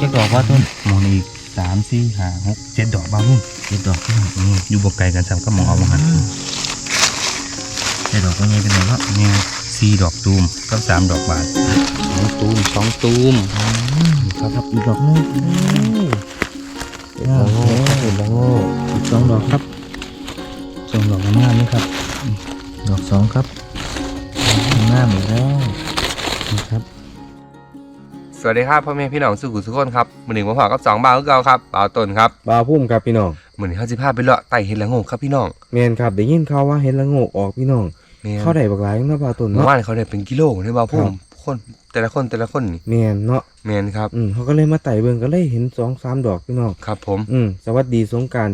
เจ็ดดอกว่าต้นมองอีกสามสี่ห้าหกเจ็ดดอกบ้าพุ่มเจ็ดดอกพี่น้องอืมอยู่บกไกลกันซ้ำก็มองเอามาหันเจ็ดดอกก็ยังเป็นไงเนาะเนี่ยสี่ดอกตูมกับสามดอกบานสองตูมสองตูมครับครับอีกดอกหนึงเห็นแล้วโง่เห็นแล้วโง่อีกสองดอกครับสองดอกงามๆนี่ครับ ดอกสองครับหน้าเหมือนแล้วนี่ครับ สวัสดีครับพ่อแม่พี่น้องสุขุสุขคนครับมือหนึ่งมาพอกับสองบ่าวคือเก่าครับบ่าวต้นครับบาวพุ่มครับพี่น้องมือหนึ่งเขาสิพาไปเลาะไต่เห็ดละโงกครับพี่น้องแมนครับได้ยินข่าวว่าเห็นละโงกออกพี่น้องแม่นเข้าได้บักหลายเนาะบาวตุนเมื่อเนาะวานเขาได้เป็นกิโลเลยบ่าวพุ่ครัมบคนแต่ละคนแต่ละคนนี่แมนเนาะแมนครับอืมเขาก็เลยมาไต่เบิ่งก็เลยเห็นสองสามดอกพี่น้องครับ ผมอืมสวัสดีสงกราร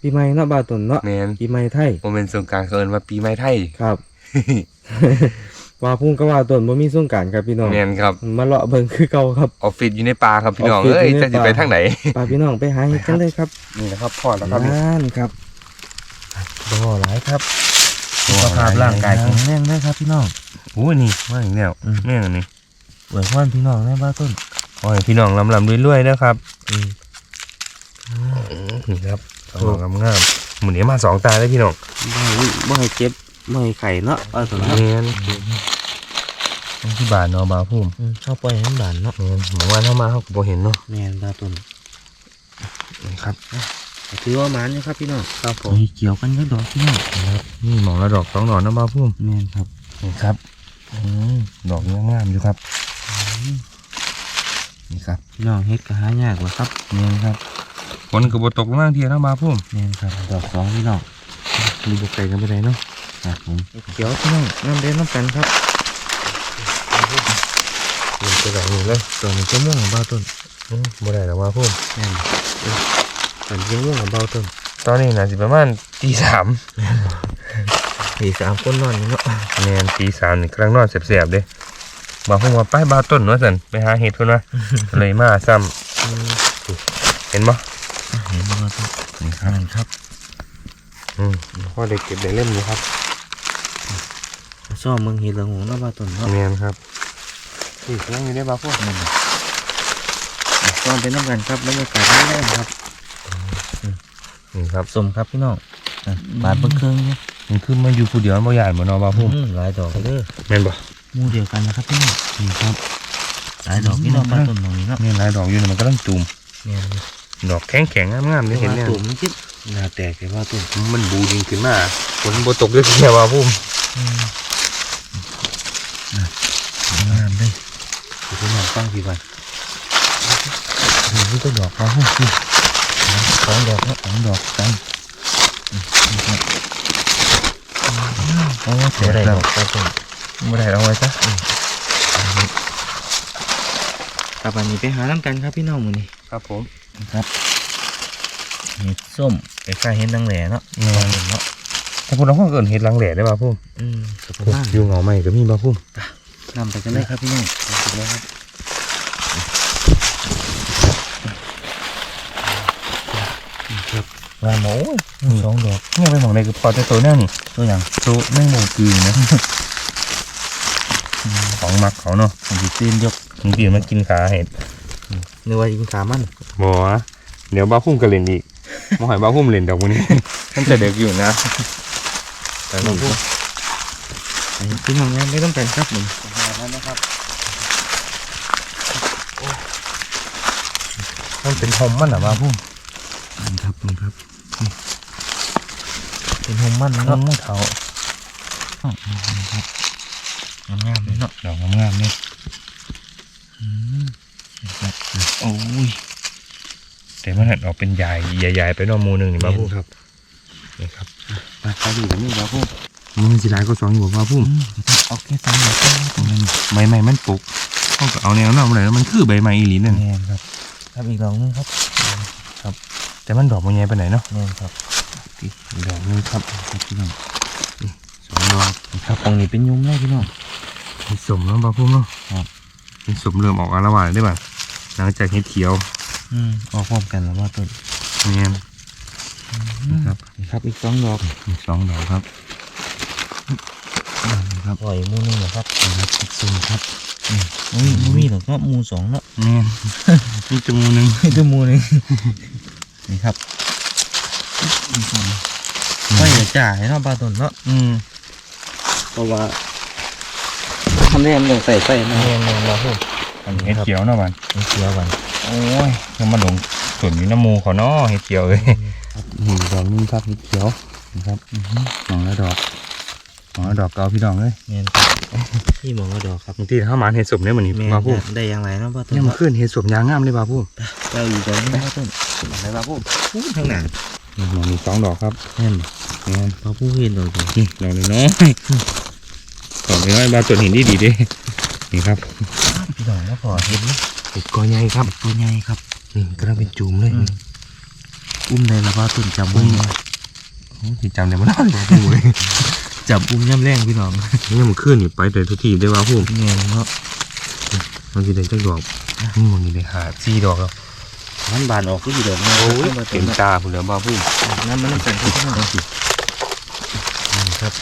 ปีใหม่เนาะบาวตุนเนาะแมนปีใหม่ไทยโมเมนต์สงกรารเขาเอินว่าปีใหม่ไทยครับ ว่าพุ่มก็ว่าตุนบ่มีสงกรารครับพี่น้องแมนครับ มาเลาะเบิ่งคือเก่าครับ ออฟฟิศอยู่ในป่าครับพี่น้อง ออฟฟิศเอ้ยอยู่ในจะสิป่า ไปทางไหนพาพี่น้องไปหาเห็ดกันเลยครับนี่นะครับพ่อแล้วครับนั่นครับบ่หลายครับบ่สุหลายขภาพร่างกายแข็แข็งงแรงได้ครับพี่น้อง โอ้ยนี่ว่าอย่างเนี้ยอืม แม่งอันนี้อวยพรพี่น้องได้บ้าต้นขอให้พี่น้องลำลำรวยๆนะครับอืม นี่ครับสองดอกงามๆหมุนนี้มาสองตาเลยพี่น้องบ่ให้บ่ให้เจ็บ บ่ให้ไข่เนาะบ้าต้นเนาะเนียนที่บานเนาะบาพุ่มอืมชอบปล่อยให้มันบานเนาะเนียนหมองว่าเข้ามาเขาก็บ่เห็นเนาะแม่นบ้าต้นนี่ครับถือว่าหมานอยู่ครับพี่น้องครับผโอ้ยเกี่ยวกันก็ดอกพี่น้องครับนี่หมองละดอกสองดอกนะบาพุ่มแม่นครับนี่ครับอืมดอกงามๆอยู่ครับนี่ครับพี่น้องเฮ็ดก็หายากกว่าครับเนียนครับฝนก็บ่ตกลงมาเทียนะบาพุ่มแม่นครับ ดอกสองพี่น้องมีบกไก่กันไปไหนเนาะ ครับผมเขียวพี่น้องน้ำเด่นน้ำกันครับเนียนไปแบบนี้เลยตัวนี้ก็ม่วงของบ้าต้นอืมบ่ได้หรอกบาพุ่มแม่นอันเขียวม่วงกับเบาต้นตอนนี้น่าสิประมาณตีสามสี่สามคนนอนอยู่เนาะเนียนตีสามนี่กำลังนอนเสียบๆเด้บาพุ่มว่าไปบาต้นเนาะสันไปหาเห็ดเพิ่นว่าเลยมาซ้ำเห็นบ่เห็นบ้าต้นนี่ครับนั่นครับอืมพ่อได้เก็บได้เล่มอยู่ครับ ชอบเมืองเห็ดละหงเนาะบ้าต้นเนาะเนียนครับนี่ยังอยู่ได้บาพุ่มนั่นน่ะตอนเป็นน้ำกันครับบรรยากาศแรงๆครับนี่ครับสมครับพี่น้องนั่นบาดเบิ่งเครื่องเนี่ยมันคือมาอยู่ผู้เดียวบ่ใหญ่บ่เนาะบาพุ่มอืมหลายดอกเลยแม่นบ่หมู่เดียวกันนะครับพี่น้องนี่ครับหลายดอกพี่น้องบ้าต้นตรงนี้เนาะนี่หลายดอกอยู่นี่มันก็ต้องจุ่มเนี่ยดอกแข็งแข็งๆงามๆนี่เห็นเนี่ยตุ่มมันคิดหน้าแตกแต่ว่าตุ่มมันบูดิงขึ้นมาฝนบ่ตกด้วยเทียว่าพุ่ม งามเลยพี่น้องฟังพี่บันนี่ก็ดอกบาพุ่มนี่สองดอกเนาะสองดอกกันโอ้เสียเสียดายแล้ดวอกบ้าต้นบ่ได้เอาไว้ซะครับอันนี้ไปหาน้ำกันครับพี่น้องมือนี้ครับผมครับเห็ดส้มไปค่ายเห็ดนางแหล่เนาะแม่นเนาะถ้า พูดเราก็เกินเห็ดลังแหล่ได้บาพุ่มอืมสบายอยู่เหงาใหม่ก็มีบาพุ่มนำไปกันเลยครับพี่น้องสุดแล้วครับงานหมูสองดอกเนี่ยไปหมองใดก็พอจะตัวแน่นี่ตัวอย่างตัวแม่งโมงกืนนะของมักเขาเนาะผมจะตื่นยกถึงเปลี่ยนมากินขาเห็ดนึกว่ายิงขามันบ่วะเดี๋ยวบ้าพุ่มก็เล่นอีกมาหอยบ้าพุ่มเล่นดอกวันนี้มันจะเด็กอยู่นะ แต่บ้าพุ่มอันนี้พี่น้องเนี่ยไม่ต้องกันครับผมมันเป็นหอมมันเหรอบ้าพุ่มนี่ครับนี่ครับนี่เป็นหมมันหอเนาะมมันเขางามๆเลยเนาะดอกงามๆนี่อืมครับโอ้ยแต่มันหันออกเป็นใหญ่ใหญ่ๆไปเนอกมูหนึ่งนี่บ้าพุ่มครับ นี่ครับมาไปดูกันนี่ครับผมมันสิหลายก็สองอยู่บ้าพุ่มเอาแค่สามดอกก็ตรงนั้นใบไม้มันปลุกเขาก็เอาแนวหน้ามาเลยแล้วมันคือใบไม้อีหลีนั่นแน่นครับครับอีกดอกหนึงครับ แต่มันดอกมันใหญ่ไปไหนเนาะแน่นครับอีกดอกหนึงครับครับพี่น้องสองดอกครับตรงนี้เป็นยุ้มเลยพี่น้องเป็นสมแล้วบ้าพุ่มเนาะครับเป็นสมเริ่มออกอารวาสได้ป่ะหลังจากเห็ดเขียว อืมออกพร้อมกันแล้วว่าต้นเนี่ย ครับนี่ครับอีกสองดอกอีกสองดอกครับครับปล่อยหมูหนึงเหรอครับครับติดซุ่มครับอืมบ่มีบ่มีหรอกเนาะหมูสองเนาะแม่นมีจมูกหนึงมีแต่หมูหนึงนี่ครับไม่อยากจ่ายเนาะปลาตุ่นเนาะอืมเพราะว่าทำแนมต้องใส่ใส่นะแม่นแม่นบ่พูดอันนี้เห็ดเขียวเนาะบัดเขียวกันโอ้ยยังมาหลงส่วนอยู่น้ำมูเขาเนาะเห็ดเขียวเลย นี่ดอกนึงครับเห็ดเขียวนะครับหมองละดอกหมองละดอกเกาพี่ดองเลยแม่นครับพี่มองว่าดอกครับบางทีถ้ามาเห็ดสมเนี่ยเหมือนนี้แม่นมาพูดได้อย่างไรเนาะปลาตุ่นเนี่ยมันเนาะขึ้นเห็ดสมยางงามเลยบาพูดเจ้าอยู่ตรงนี้ปลาตุ่นอะไรบาพูดพูดข้างหน้านี่หมองมีสองดอกครับแม่นบ่แม่นปลาผู้เห็นดอกเดียวนี่ดอกน้อยๆดอกน้อยๆบาตัวหินดีดีๆเด้นี่ครับพี่น้องมาพอเห็นไหมเห็ดกอใหญ่ครับตัวใหญ่ครับนี่กำลังเป็นจูมเลย อุ้มได้แล้วว่าตุ่นจับอุ้มที่จำได้บ่ได้บาพูดเลยจับอุ้มย่ำแรงพี่น้องนี่มันขึ้นนี่ไปแต่ทุกทีได้บาพูดเงี้ยเนาะมันจะได้จักดอกนี่มันนี่ได้หาสี่ดอกแล้วมันบานออกก็อยู่ดอกนะโอ้ยมาเต็มตาผมเหลือบาพูดน้ำมันน้ำกันพี่น้องครับ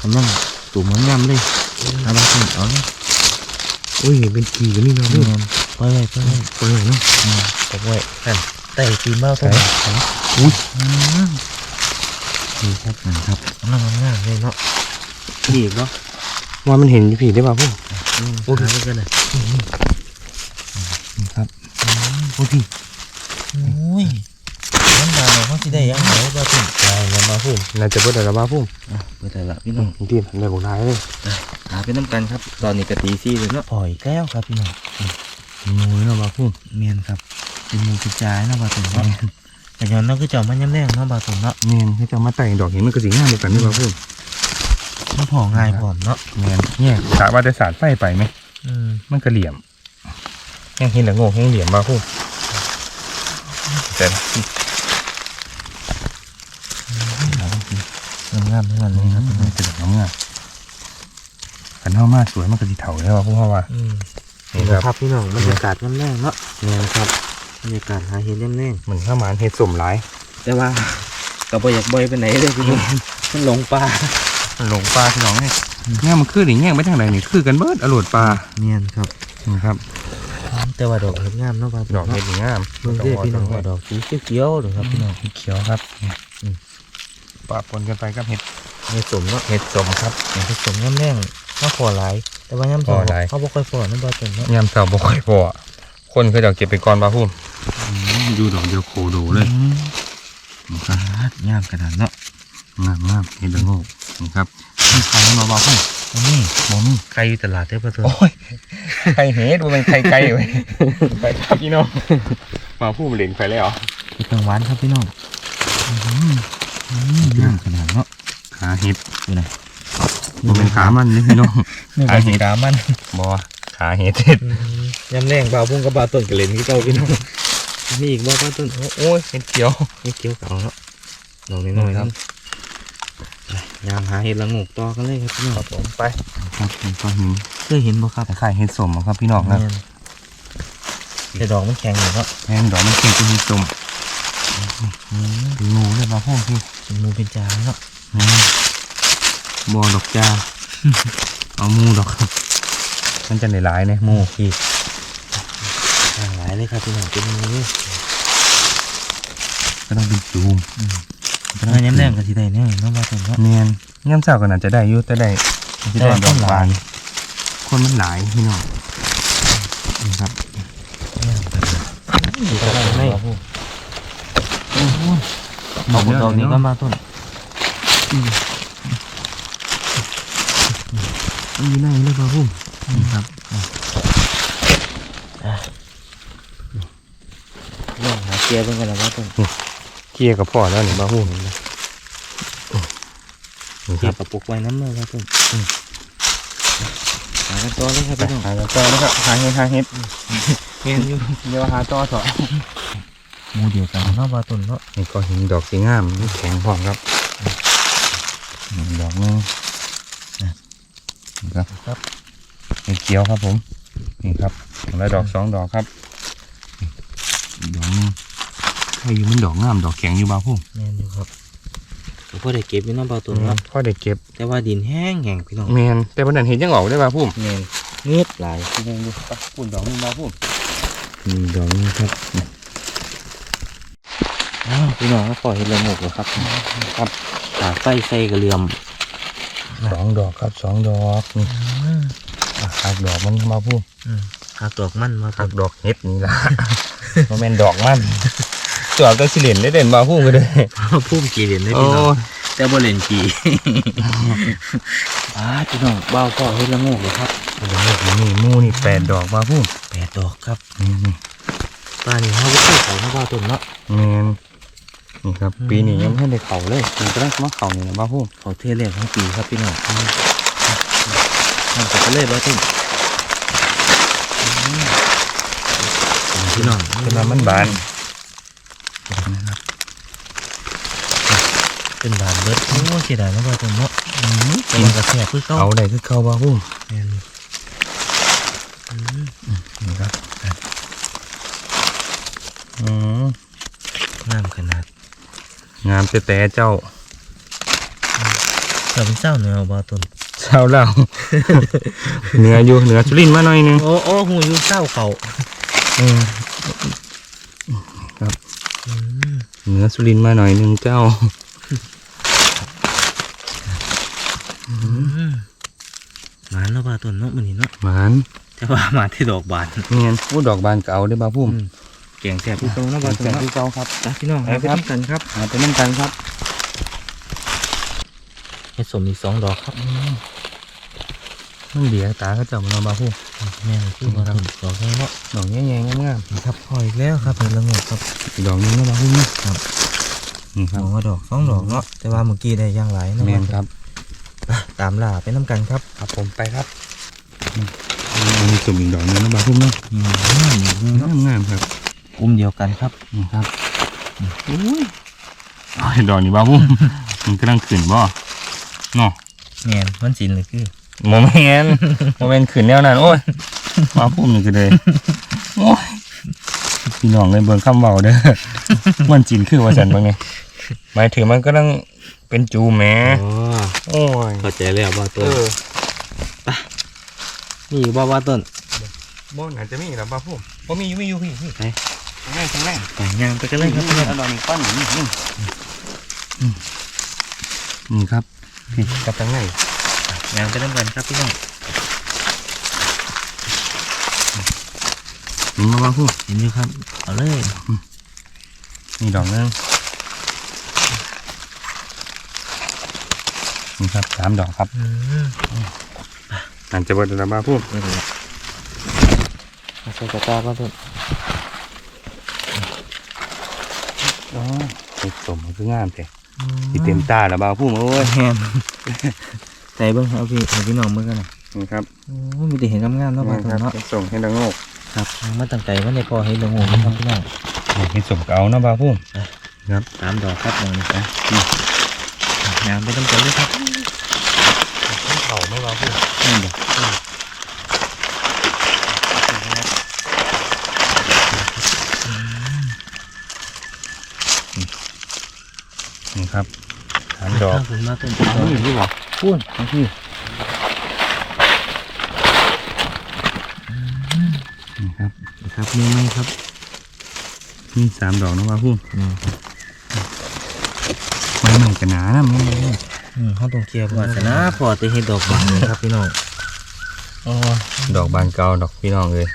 กำลังตุ่มเหมือนงามเลยเอามาตุ่นเอาเลยโอ้ยเป็นกีกันนี่นะเงี้พูดยปล่อยไว้ปล่อยไว้ไปเลยเนาะปล่อยไว้นั่นแต่ตีนเบ้าตัวอุ้ยนี่ครับนั่นครับกำลังงามเลยเนาะดีเนาะว่ามันเห็นอยู่พี่ได้ป่ะพูดโอ้ยหากันเลยครับโอ้พี่โอ้ยน้ำตาเราเขาสิได้ยังไงบ้าตุ่นได้แล้วมาพูดน่าจะเบิดแล้วมาพูดอะเปิดแต่ละพี่น้องพี่ได้บอกนายเลยหาเป็นน้ำกันครับ ตอนนี้กะตีซี่เลยเนาะปล่อยแก้วครับพี่น้องมูเนาะมาพูดเมียนครับ เป็นหมูกระจายเนาะบาตุ่นเนาะแต่ย้อนเนาะก็จะเอามาย้ำแรงเนาะบาตุ่นเนาะเมนที่จะมาแต่งดอกเห็นมันก็สีงามเหมือนกันนี่มาพูดมันพอง่ายพร้อมเนาะเมนเนี่ยสาว่าได้สารไฟไปไหมอืมมันก็เหลี่ยมแห้งเห็นแล้วโง่แห้งเหลี่ยมมาพูดแต่งามๆทั้งนั้นเลยครับพี่น้องมันจะดอกน้ำงามกันเท่ามาสวยมันก็สีเถาเลยว่าพูดว่าว่าอืมนี่นี่ครับครับพี่น้องบรรยากาศย้ำแรงเนาะเมนครับ บรรยากาศหาเห็นย้ำแรงเหมือนข้าวหมานเห็ดสมหลาย แต่ว่าก็บ่อยากบ่อยไปไหนเลยพี่น้องมันหลงป่าหลงปลาพี่น้องเนี่ยเนี่ยมันคือหรือแง่ไปทางไหนนี่คือกันเบิดอรวดปลาเมียนครับนี่ครับ แต่ว่าดอกเห็ดงามเนาะบาตุ่นดอกเห็ดเนาะนี่งามเบิ่งเด้อพี่น้องว่าดอกสีเขียวๆเลยครับพี่น้องเขียวครับปะปนกันไปกับเห็ดเห็ดสมเนาะเห็ดสมครับเห็ดสมย้ำแรงมาพอหลายแต่ว่าย้ำสพมอหลายเขาบ่ค่อยพอเนาะบาตุ่นเนาะยามเสาบ่ค่อยพอคนเคยจะเก็บไปก่อนปลาพุ่ม ดูดอกเดียวโคโดเลยครับงามขนาดเนาะงามงามเห็ดละโงกนะครับมีใครมาบ้าพุ่มอันนี้มองใครอยู่ตลาดเด้อปะตัวโอ้ยไข่เห็ดมันเป็นไข่ไก่ไว้ไปครับพี่น้องมาพุ่มเหรียญไปแล้วเป็นกลางหวานครับพี่น้องงามขนาดเนาะขาเห็ดดูนะมันเป็นขามันนี่พี่น้องนี่เป็นสีดามันบอขาเห็ดเห็ดยำแรงเบาพุ่งกับบาต้นกระเลนที่เก่าพี่น้อง มีอีกบ่บาต้นโอ้ยเห็ดเขียวนี่เกี่ยวเก่าเนาะดอกน้อยๆครับยามหาเห็ดละงกต่อกันเลยครับพี่น้องครับผมไปครับเป็นก้อนหินเคยเห็นบ่ครับแต่ไข่เห็ดสมครับพี่น้องครับแต่ดอกมันแข็งอยู่เนาะแห้งดอกมันเก่งเป็นเห็ดสมเป็นงูเลยมาพุ่มพี่เป็นหมูเป็นจานเนาะบอดอกจ้าเอามูดอกมันจะหลายๆเนี่ยมูพี่หลายเลยครับพี่น้องเป็นหมูเลย ก็ต้องเป็นจูมถ้ายำแรงก็สิได้แน่เนาะบาต้นเนาะเนียนย่ำเสาก็น่าจะได้อยู่แต่ได้จะได้แต่ว่าดอกคนหบาลายนคนมันหลายพี่น้องนี่ครับอยู่ตรงไหนดอกดอกนี้ก็มาต้นมันอยู่ไหนเลยพ่อพุ่มนี่ครับลองหาเกียร์เป็นกันแล้วมาต้นเกียร์กับพ่อแล้วนี่พ่อพุ่มนี่คเกียรับร์กับปุกไว้น้ำเลยมาต้นหากันต่อเลยครับไปพี่น้องหาต่อนะครับหาเห็ดหาเห็ดเงี้ยอยู่เดี๋ยวหาต่อเถอะหมูเดียวกันเนาะมาต้นเนาะนี่ก็หินดอกสีงามนี่แข็งพร้อมครับหนึ่งดอกหนึงนี่ครับครับเห็ดเขียวครับผมนี่ครับแล้วดอกสองดอกครับ อีกดอกหนึงใครอยู่มันดอกงามดอกแข็งอยู่บ้าพุ่มแม่นอยู่ครับพ่อได้เก็บอยู่เน้ำเบาตุนเนาะพ่อได้เก็บ แต่ว่าดินแห้งแห้งพี่น้องแมนแต่วันนั้นเห็นยังออกได้ป่ะพุ่มแม่นเงียบหลายยังอยู่ปะพุ่นดอกนึงมาพุ่มนี่ดอกนี้ครับอ้าวพี่น้องก็ปล่อยให้ละงกแล้วครับครับตาไฟใส่กระเหลี่ยมสองดอกครับสองดอกนี่อะหักดอกมันมาพุ่มหักดอกมันมาคหัรับกดอกเห็ดนี่ล่ะโมเมนดอกมัน ตัวเอาแตัวสิเหรียญได้เด่นมาพุ่มก็เลยพุ่มกี่เหรียญได้โอ้พี่น้องแต่บ่เล่นกี่อ้าพี่น้องเบาก็ให้ละงกเลยครับนี่หมูนี่แปดดอกมาพุ่มแปดดอกครับนี่นี่ป้านี่เขาไม่เคยเขาเนาะเบาตุนเนาะแมนนี่ครับอืมปีนี้ยังไม่ได้เข่าเลยมันก็ได้มาเข่านี่นะมาพุ่มเขาเทเลกทั้งปีครับพี่น้องทำกันเลยเบาตุนพี่น้องเป็นว่ามันบาน เป็นบานเบิดโอ้เสียดายเนาะเบาตุนเนาะแต่มันก็แสบคือเก่าเอาได้คือเข้ามาพุ่มแม่นนี่ครับอืมงามขนาด งามแต่แต่เจ้าเสือเป็นเศร้าเนื้อเบาตุนเช้าเล่าเหนืออยู่เหนือสุรินทร์มาหน่อยหนึงโอ้โอ้หูอยู่เศร้าเขาอืม เหนือสุรินทร์มาหน่อยหนึงเจ้าหมาเนาะเบาตุนเนาะมันนี่เนาะหมานแต่ว่ามาที่ดอกบานเนียนผู้ดอกบานเก่าได้อบ่าวพุ่มเก่งแสบพี่โตเนาะเบาตุนแฟนเนาะที่เก่าครับจ้ะพี่น้องไปเอาไปครับทำกันครับหาไปนั่งกันครับเห็ดสมอีกสองดอกครับมันเดียตาเขาเจับมาบ่าวพุ่ม แม่นคือเบาตุนดอกนี้เนาะดอกแง่ๆงามนี่ครับพออีกแล้วครับเห็ดละงกครับๆอีกดอกหนึงนะบ่าวพุ่มนะครับนี่คสรับองดอกสองดอกเนาะแต่ว่าเมื่อกี้ได้ย่างหลายเนาะแมนครับไปตามล่าไปน้ำกันครับครับผมไปครับมีสุ่มอีกดอกหนึงนะบ่าวพุ่มเนาะอืมงามงามๆครับกลุ่มเดียวกันครับนี่ครับอุ้ยอ้ายดอกนี้บ่าวพุ่มมันกำลังขึ้นบ่เนาะแม่นมันสินเลยคือ โมเมนต์โมเมนต์ขืนแนวนั้น โอ้ยมาพุ่มหนึ่งก็เลยโอ้ยพี่น้องเลยเบิ่งคำเบาเด้อมันจินคือว่าสันบางไงหมายถึงมันก็ต้องเป็นจูแหมอ๋อโอ้ยเข้าใจแล้วบ่าเอต้นอนี่บ่ว่าต้นบ่อาจจะมีหรอบ้าพุ่มบ่มีอยู่มีอยู่พี่พี่ไหนทางแรกทางแรกไปย่างไปกันเลยครับพี่น้องเอาดอกนี้ก้อนอยู่นี่นี่อืมนี่ครับพี่กับทางไหน ย่างไปน้ำกันครับพี่น้องนี่มาบ้าพุ่มเห็นอยู่ครับ เอาเลยนี่ดอกนึงนี่ครับสามดอกครับอืมอันจะเบิดแล้วบ้าพุ่มนี่แหละเอาใส่กระตาบ่าต้นอ๋อเห็ดสมมันคืองามแท้ที่เต็มตาแล้วบ่าวพุ่มโอ้ยแฮม ใส่เบิ่งเอาพี่ให้พี่น้องเบิ่งกันหน่อยนี่ครับโอ้มีแต่เห็นงามๆเนาะบ่าต้นเนาะเห็ดสมเห็ดละโงกครับมาตั้งใจว่าในพอให้ลงหูนะครับพี่น้องเห็ดสมเก่าเนาะบ่าวพุ่มสามดอกครับมองนี่นะย่างไปน้ำกันเลยครับเข่าไม่บ่าวพุ่มนี่เด้อนี่ครับสามดอกข้างผมมาต้น นี่นี่บ่ พูนนี่นี่ครับครับนี่ไหมครับนี่สามดอกนะบ่าพุ่มไม้ใหม่กันหนานะมันเลยอืมเขาต้องเคลียร์ก่อนแต่นะพอจะเห็นดอกบานครับพี่น้องดอกบานเก่าดอกพี่น้องเลย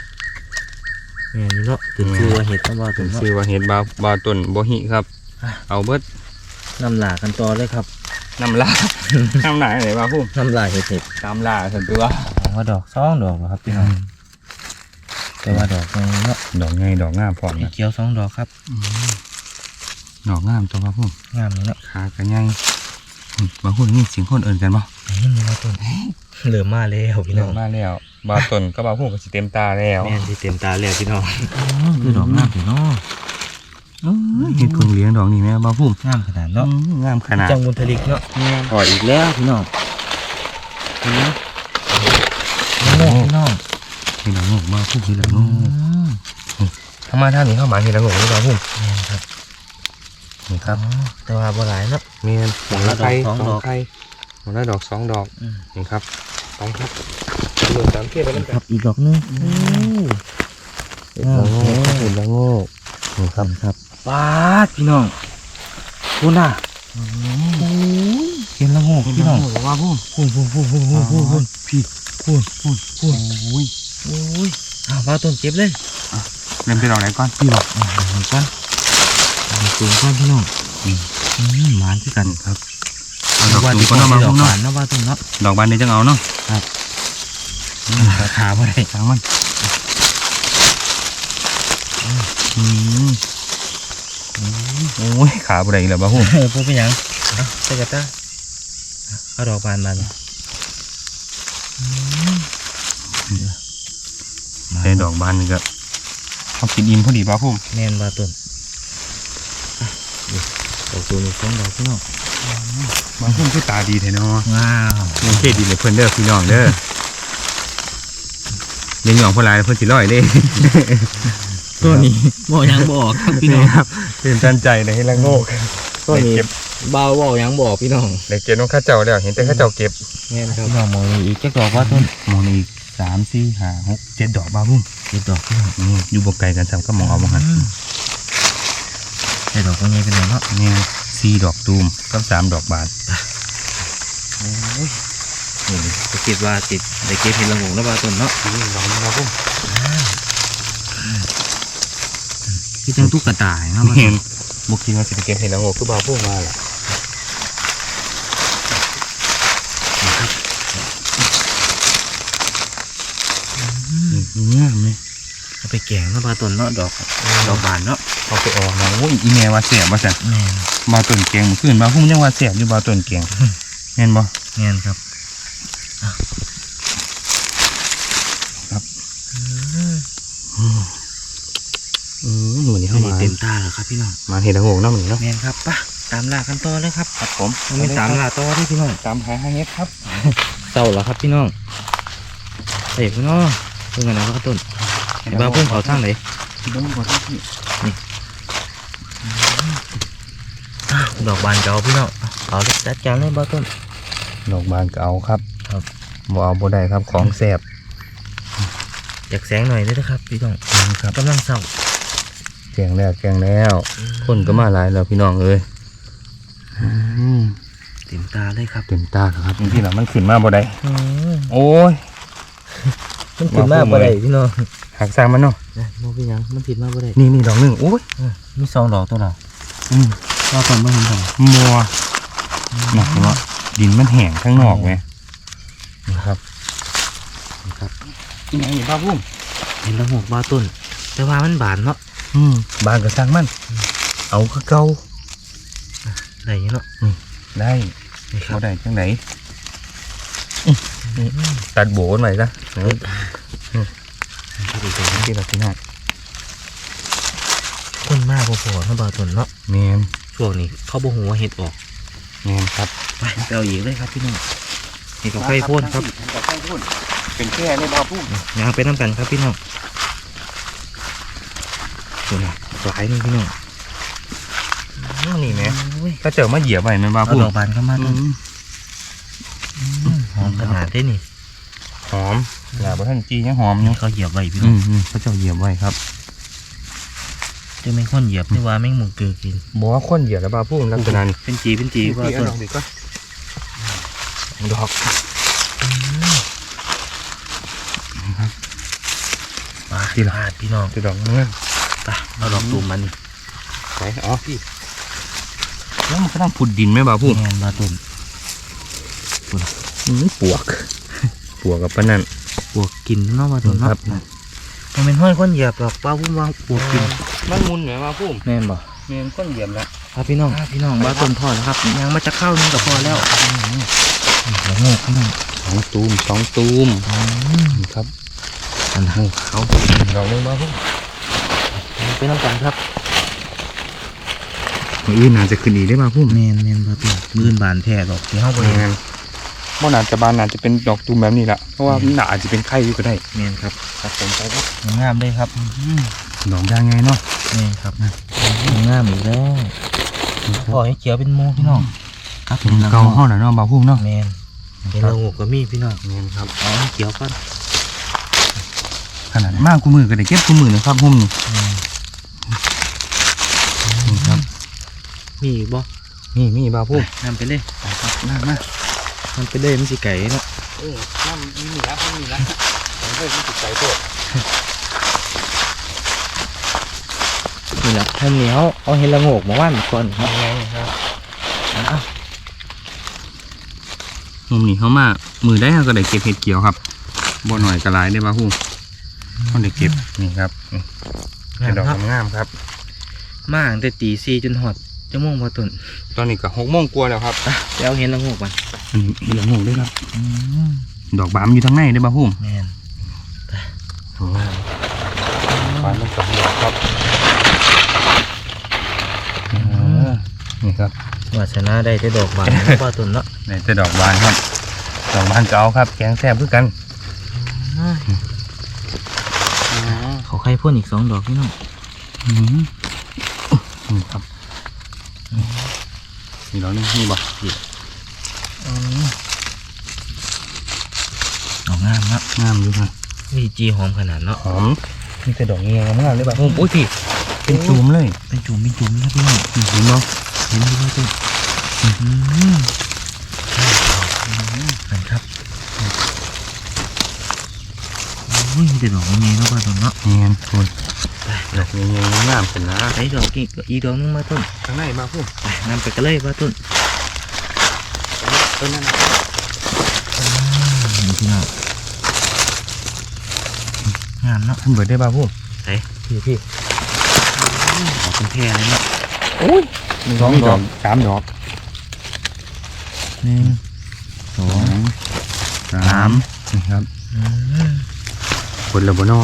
เนี่ยนี่เนาะถึงชื่อว่าเห็ดต้องว่าถึงชื่อว่าเห็ดบ่าบ่าต้นบ่หิครับ เอาเบิดน้ำหลากันต่อเลยครับ น้ำลา น้ำลายไหนบ่าวพุ่มน้ำหลาเห็ดเห็ดน้ำลาสันตัวว่าดอกสองดอกเหรอครับพี่น้องแต่ว่าดอกนี้เนาะดอกไงดอกงามพร้อมมีนะเขียวสองดอกครับดอกงามตัวบ่าวพุ่มงามเลยเนาะขากันยังบางคนนี่เสียงคนเอินกันบ่นี่มีมาต้นเหลือมาแล้วพี่เริ่น้อมงมาแล้วบาวตนก็บาวพุ่งก็สิเต็มตาแล้วแม่นที่เต็มตาแล้วพี่น้องคือดอกงามพี่น้อง เห็ดเพิ่งเลี้ยงดอกนี่แม่บาวพุ่มงามขนาดเนาะงามขนาดจังบุญทลิกเนาะถอดอีกแล้วพี่น้องเห็นไหมโอ้พี่น้องเห็ดละงกบาวพุ่มเห็ดละงอืกมถ้ามาท่างนี้เข้ามาเห็ดละงกนี่บาวพุ่มแม่นครับนี่ครับแต่ว่าบ่หลายเนาะเมียนหมองละไข่สองดอกไข่หมองละดอกสองดอกอืมนี่ครับไปครับดูตามเทียบไปแล้วครับอีกดอกหนึงเห็ดละโง่เห็ดละโง่นี่ครับครับ ปาดพี่น้องคุณน่ะเห็นละโงกพี่น้องว่าพุ่มพูนพูนพูนพูนพูนพูนพูนพี่พูนพูนพูนโอ้ยโอ้ยอ้าวมาต้นเก็บเลยเริ่มไปดอกไหนก่อนพี่ดอกอ่าเห็นก้อนเอาสูงก้อนพี่น้องอืมอืมหมานคือกันครับเอาดอกว่าสูงที่ก็ดน้ำมาอกพุ่มหเนาะวานเนาะว่าต้นเนาะดอกบานนี้จังเอาเนาะขาบ่ได้ช้างมันอืม โอ้ยขาบุไรแล้วบ้าพุ่มเออพูดเป็นหยังเอาใส่กระตาเอาดอกบานมาเลยใช้ดอกบานนี่ก็เขากินอิ่มพอดีบ้าพุ่มแม่นว่าต้นอะนี่ดอกตัวนี้สองดอกพี่น้องบางพุ่มคือตาดีแท้เนาะว้าวโอเคดีเลยเพื่อนเด้อพี่น้องเด้อเลี้ยงหยองพลายเพื่อนสิร้อยเลย ตัวนี้บ่ยังบ่ออกครับพี่น้องครับตื่นตันใจเลยให้ละโงกตัวนี้เก็บเบาบ่ยังบ่ออกพี่น้องเลยเก็บน้องข้าเจ้าแล้วเห็นแต่ข้าเจ้าเก็บแม่นครับพี่น้องมองนี่อีกจักดอกว่าต้นมองอีกสามสี่ห้าหกเจ็ดดอกบ้าพุ่มเจ็ดดอกพี่น้องนี่อยู่บกไกลกันสามก็มองเอาบ้างฮะใส่ดอกตัวนี้เป็นไงเนาะเนี่ยสี่ดอกตูมกับสามดอกบาทนี่จะคิดว่าติดได้เก็บเห็ดละงงแล้วว่าต้นเนาะนี่ดอกนี้บ้าพุ่ มพี่จังตุ๊กตาเนาะเห็นบุคิดว่าสิเก็บเห็ดละโงกคือบ้าพุ่มมาแหละเนี่ยไหมเอาไปแกงแล้วว่าต้นเนาะดอกดอกบานเนาะเอาไปออกมาโอ้ยอีเมลว่าเสียบว่าสันแม่นบาต้นเกียงมื้อคืนบาพุ่มยังว่าเสียบอยู่บาต้นเกียงแม่นบ่แม่นครับ เหมือนนี้เข้ามาเต็มตาแล้วครับพี่น้องมาเห็ดละโงกเนาะเหมือนเนาะแม่นครับปะตามล่ากันต่อเลยครับครับผมมันมีตามล่าต่อที่พี่น้องตามหาหาเห็ดครับเศร้าแล้วครับพี่น้องเฮ้ยพี่น้องเพิ่งกันนะครับต้นไอ้บ้าเพิ่งเขาทางไหนเบิ่งบ่ทันพี่อ้าวดอกบานเก่าพี่น้องเอาเลยจัดการเลยบ้าต้นดอกบานก็เอาครับครับบ่เอาบ่ได้ครับของแซ่บอยากแสงหน่อยเลยนะครับพี่น้องครับกำลังเศร้า แกงแล้วแกงแล้ว คนก็มาหลายแล้วพี่น้องเอ้ยอืมเต็มตาเลยครับ เต็มตาแล้วครับพี่น้องมันขึ้นมาบ่ได้อืมโอ้ยมันผิดมากบ่ได้พี่น้องหักสร้างมันเนาะนะบ่เป็นหยังมันผิดมากบ่ได้นี่นี่ดอกหนึงโอ้ยมีสองดอกตัวละอืมว่าก่อนบ่เห็นดอกมัวหนักเนาะดินมันแห้งข้างนอกไงนะครับครับอีหยังนี่ป้าพุ่มเห็นละหกบ้าต้น แต่ว่ามันบานเนาะอืม บานก็สร้างมัน เอาคือเก่าได้อยู่เนาะได้นี่ครัเขาบได้จังไหนตัดโบนหน่อยนะเออที่เราพี่น้องคนมากพอๆเนาะบ้าต้นเนาะแมนช่วงนี้เขาบ่ฮู้ว่าเห็ดออกแมนครับไปไปเอาอีกเลยครับพี่น้องนี่ก็ไฟโพ่นครับกับไฟพ่นเป็นแค่ในบาพุ่มยางไปน้ำกันครับพี่น้อง ดูนะหลายหนึงพี่น้องนี่แหมโอ้ยก็เจอมาเหยียบไปมันบาเอาพุ่มดอกบานเข้ามาต้นหอมขนาดได้นี่หอมอย่าบ่ท่านจียังหอมอยู่เขาเหยียบไว้พี่อืน้องมอืมเขาเจ้าเหยียบไว้ครับจะไม่ค่อนเหยียบแต่ว่าแม่งหมูเกลือกินบอกว่าคนเหยียบแล้วบาพุ่มลักษณะนี้เป็นจีเป็นจีว่าต้นดอกดีก็ดอกมาที่ลาดพี่น้องจะดอกเนื้อ ไปเอาดอกตูมมันนี่ไปอ๋อพี่แล้วมันก็ต้องผุดดินไหมบาพุ่มแมนมาต้นอืมปวก ปวกกับปะนั่นปวกกินเนาะมาต้นครับเนาะมันเป็นห้อยคนเหยียบดอกป้าพุ่มวางปวกกิน มันมุนไหมบาพุ่มแม่นบ่เมียนคนเหยียบแล้วครับพี่น้องพี่น้องบ้าต้นพอแล้วครับยังมาจะเข้านึงก็พอแล้วหัวโงกพี่น้องสองตูมสองตูมนี่ครับอันนั้นเขาดอกนึงบาพุ่ม ไปน้ำกันครับมืออื่นน่าจะขึ้นอีกได้บาพุ่มแมนแมนบ้าต้นมื่นบานแท้ดอกที่เฮาบ่แมเห็นนบ่น่าจะบานน่าจะเป็นดอกตูมแบบนี้แหละเพราะว่ามันน่าอาจจะเป็นไข่อยู่ก็ได้แมนครับครับผมไปครับงามเลยครับดอกยางไงเนาะนี่ครับงามอีกแล้วพอให้เขียวเป็นหมูพี่น้องครับเป็นเกาห้องหน่อยเนาะบ่าวพุ่มเนาะแมนเห็นละโงกก็มีพี่น้องแม่นครับเอาให้เขียวก่อนขนาดมากกูมือก็ได้เก็บกูมือนะครับพุ่มนี่แม่นนี่ครับ มีอีกบ่นี่มีบ่าวพุ่มนำไปเลยครับน่ามานำไปเลยมันสิไก่เนาะเออน้ำมีแล้วมีแล้วผมเคยมีติดใจโตนี่แหละท่านเหนียวเอาเห็นละโงกมาว่านก่อนครับไงครับอ้าวมุมนี้เขามามือได้เขาก็ได้เก็บเห็ดเกี่ยวครับบ่หน่อยกระไรได้บ่าวพุ่มเขาได้เก็บนี่ครับนี่เป็นดอกครับงามๆครับ มาตั้งแต่ตีสี่จนหอด จะม่วงพอตุนตอนนี้ก็หกโมงกว่าแล้วครับไปเอาเห็นละโงกก่อนอืมเหลืองหงด้วยครับดอกบามอยู่ทางในได้บ่าวพุ่มแมนฟานมันสองดอกครับนี่ครับวาสนาได้แต่ดอกบานพอตุนเนาะในแต่ดอกบานครับ ดอกบานเก่าครับแกงแซ่บคือกันเขาใครพ่นอีกสองดอกพี่น้องอืมนี่ครับ มีดอกหนึงนี่บ่ดอกงามเนาะงามอยู่ครับวิจีหอมขนาดเนาะหอมมีแต่ดอกเงี้ยงามๆเลยบ่พุ่มอุ้ยพี่เป็นจูมเลยเป็นจุ่มเป็นจุ่มนี่ครับพี่น้องเห็นบ่เห็นไหมพ่อตุนนั่นครับโอ้ยมีแต่ดอกนี้เนาะพ่อตุนเนาะเงี้ยคุณดอกเงี้ยงามๆเป็นนะไอ้ดอกอีกอีกดอกนึงมาต้นข้างในบ่พุ่มไปนำไปกันเลยพ่อตุนต้นนั้นนี่พี่น้องงามเนาะท่านเบิดได้บ่พุ่มไปพี่พี่ออกเป็นแพร่เลยเนาะสองดอกสามดอกหนึ่งสอสองงสามนี่ครับ อืมคนละบนอ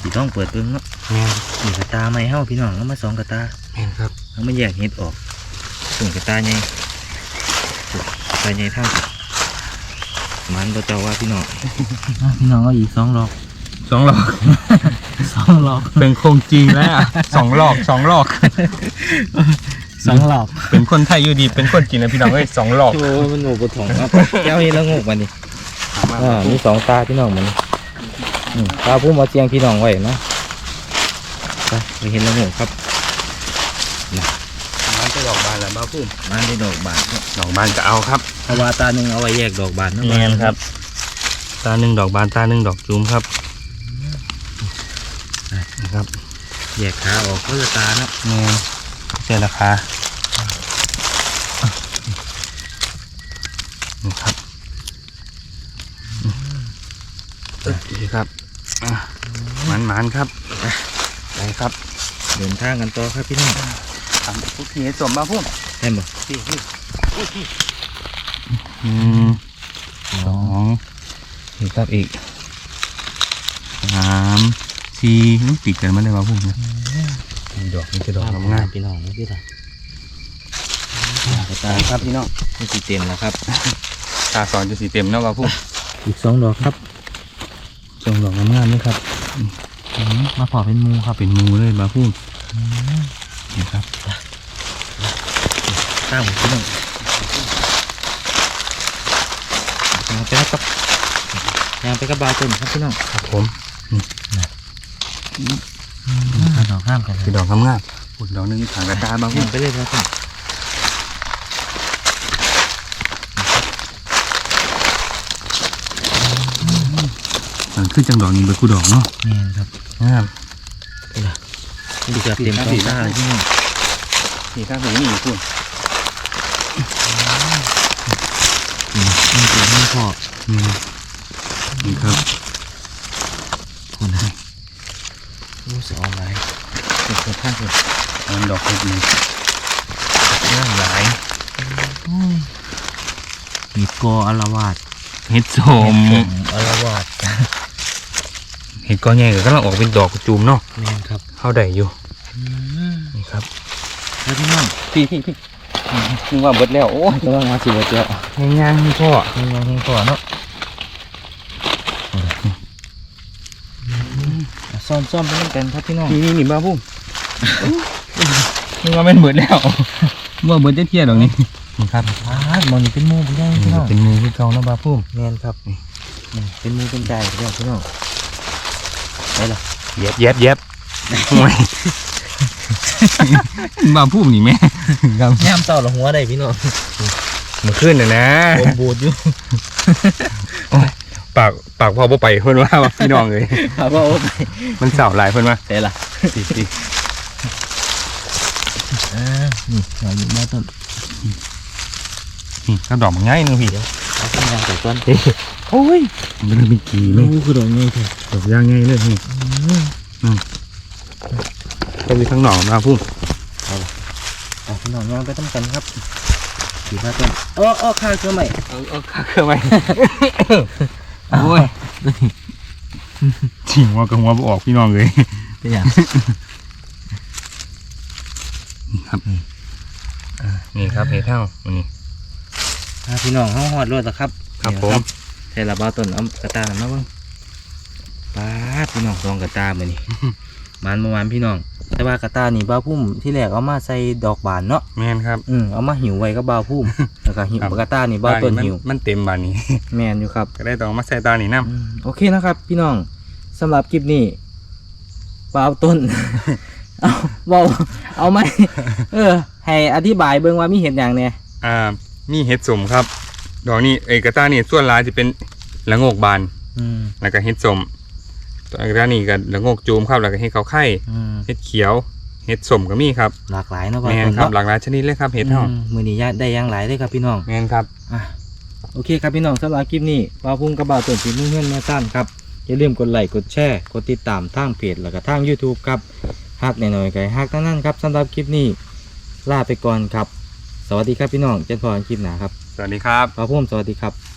สีต้องเปิดเบิ้งเนาะแม่นนี่กระตาไม่เฮ้าพี่น้องแล้วมาสองกระตาแม่นครับแล้วมาแยกเห็ดออกส่วนกระตาใหญ่ส่วนกระตาใหญ่ทั้งมันก็เจ้าว่าพี่น้องพี่น้องเอาอีกสองดอกสองหลอกสองดอกเป็นคงจีแล้วอะสองหลอกสองหลอกสองดอกเป็นคนไทยอยู่ดีเป็นคนจีนนะพี่น้องเอ้ยสองหลอกโอ้มันโง่กระถองครับแก้วเห็ดแล้วงกมันนี่อ่ามีสองตาพี่น้องมันอืม ตาพุ่มมาเจียงพี่น้องไว้เนาะไปไปเห็นแล้วงกครับมันจะดอกบานแล้วบ้าพุ่มมันได้ดอกบานเนาะดอกบานก็เอาครับเพราะว่าตาหนึ่งเอาไว้แยกดอกบานเนาะแมนครับ ตาหนึ่งดอกบานตาหนึ่งดอกจูมครับนะครับแยกขาออกก็จะตาเนาะแมนเจราคานี่ครับนี่ ครับอะมันมันๆครับไปครับ เดินทางกันต่อครับพี่น้องทำทุกทีให้สมบ้าพุ่มได้บ่สี่อืมสองนี่ครับอีกสามสี่นี่ติดกันมาเลยว่าพุ่มเนี่ยมีดอกนี่จะดอกงามพี่น้องนี่พี่ตาๆตาครับพี่น้องนี่สีเต็มแล้วครับ ตาสอนจะสีเต็มเนาะว่าพุ่มอีกสองดอกครับจ งดอกงามๆนี่ครับมาพอเป็นมูครับเป็นงูเลยมาพุ่มนี่ครับข้างหมพี่น้องยางไปครับยางไปกับบาต้นครับพี่น้องครับผมดอกห้ามกันคือดอกงามๆอุ่นดอกหนึงถางกระตาบาพุ่ยามงไปเลยครับ พี่มันขึ้นจังดอกนี้ไปคู่ดอกเนาะนี่ครับงามดูครับเต็มสองตาเลยพี่น้องนี่ข้างถึงนี่พุ่มนี่ตัวนี่พอนี่นี่ครับคนนะรู้สึกออนไลน์เด็กข้างเลยมันดอกเห็ดนี่งามหลายมีกออลาวาดเห็ดสมอลาวาด เห็ดก้อนใหญ่ก็กำลังออกเป็นดอกจูมเนาะแม่นครับเข้าได้อยู่นี่ครับแล้วพี่น้องพี่พี่พี่นึกว่าเบิดแล้วโอ้ยระวังมาสิบเจ้าง่ายๆนี่พ่อยังยังยังก่อนเนาะซ่อมซ่อมไปเล่นกันครับพี่น้องนี่นี่นี่บ้าพุ่มนึกว่าแม่นเบิดแล้วว่าเบิร์ดจะเที่ยดอกนี่นี่ครับอ้าวมองนี่เป็นหมูเป็นยังพี่น้องเป็นมือคือเก่านะบาพุ่มแมนครับนี่นี่ เป็นหมูเป็นใจพี่น้องพี่น้องไปละเย็บเย็บเย็บโอ้ยบาพุ่มนี่แม่ครับย่ามเต่าละหัวได้พี่น้องมันขึ้นนะนะผมบูดอยู่ปากปากพอบ่ไปเพิ่นว่าว่าพี่น้องเลยครับว่าโอ้ไปมันเสาหลายเพิ่นว่าไปละสิสิอ่านี่เราอยู่หน้าต้นนี่ก็ดอกมันง่ายนึงพี่ เอาขึ้นยางใส่ต้นโอ้ยมันเริ่มเป็นกีเลยคือดอกนี้เถอะดอกย่างง่ายเลยนี่ก็มีข้างหนอกมาพุ่มเอาพี่น้องย่างไปต้มกันครับอยู่หน้าต้นอ้ออ้อข้าเชื่อไหมเอาเอาข้าเครื่องไว้โอ้ยจริงว่ากับหัวบ่ออกพี่น้องเลยเป็นอย่างครับนี่ครับเห็ดเท่าวันนี้ อ่าพี่น้องห้องหอดรวดแล้วครับครับนี่ผม ใส่ละเบ้าต้นเอากระตาหน่อยมาเบ้างป้าดพี่น้องลองกระตามานี่ มันประมาณพี่น้อง แต่ว่ากระตานี่บ้าวพุ่มที่แรกเอามาใส่ดอกบานเนาะแม่นครับอืมเอามาหิวไว้ก็บ้าวพุ่มแล้วก็หิวครับกระตานี่บ้าวต้นมัหิวมันเต็มบานนี้ แมนอยู่ครับ ก็ได้ต้องมาใส่ตานี่น้อืมโอเคนะครับ พี่น้องสำหรับคลิปนี้บ้าวต้น เอาเบาเอาไหมเออ ให้อธิบายเบิ่งว่ามีเห็นอย่างเนี่ยำอ่า มีเห็ดสมครับ ดอกนี้เอยกระตานี่ส่วนหลายจะเป็นละโงกบานอืมแล้วก็เห็ดสมตัวกระตานี่ก็ละโงกจูมครับแล้วก็เห็ดเขาไข่อืมเห็ดเขียวเห็ดสมก็มีครับหลากหลายเนาะบ้าวแม่นต้นครับเนาะหลากหลายชนิดเลยครับเห็ดเท่าอืมมือนี้ยะได้อยังหลายเลยครับพี่น้อง แม่นครับ อะโอเคครับพี่น้องสำหรับคลิปนี้ปลาพุ่งกระบาต้นสีมุ่งเฮือนแม่สั้นครับ อย่าลืมกดไลค์กดแชร์กดติดตามทางเพจแล้วก็ทาง YouTube ครับฮักหน่อยๆไก่ฮักทั้งนั้นครับสำหรับคลิปนี้ลาไปก่อนครับ สวัสดีครับพี่น้องเจนพรคลิปหนาครับ สวัสดีครับปลาพุ่มสวัสดีครับ